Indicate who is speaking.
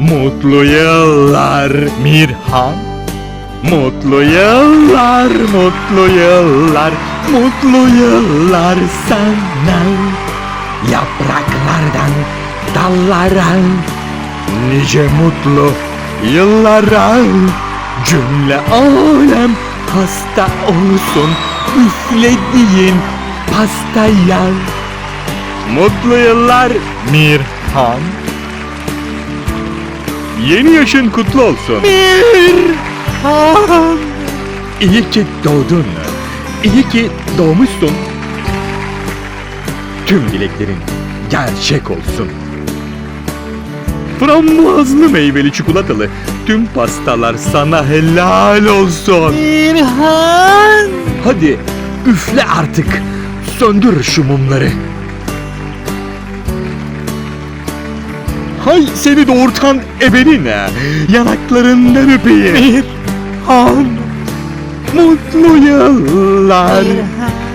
Speaker 1: Mutlu yıllar Mirhan. Mutlu yıllar, mutlu yıllar, mutlu yıllar sana. Yapraklardan dallara, nice mutlu yıllara. Cümle alem hasta olsun, üflediğin pastaya. Mutlu yıllar Mirhan. Yeni yaşın kutlu olsun. Mirhan. İyi ki doğdun. İyi ki doğmuşsun. Tüm dileklerin gerçek olsun. Frambuazlı meyveli çikolatalı tüm pastalar sana helal olsun.
Speaker 2: Mirhan.
Speaker 1: Hadi üfle artık. Söndür şu mumları. Hay seni doğurtan ebenine. Yanaklarından öpeyim. Mirhan. Mutlu yıllar.
Speaker 2: Mirhan.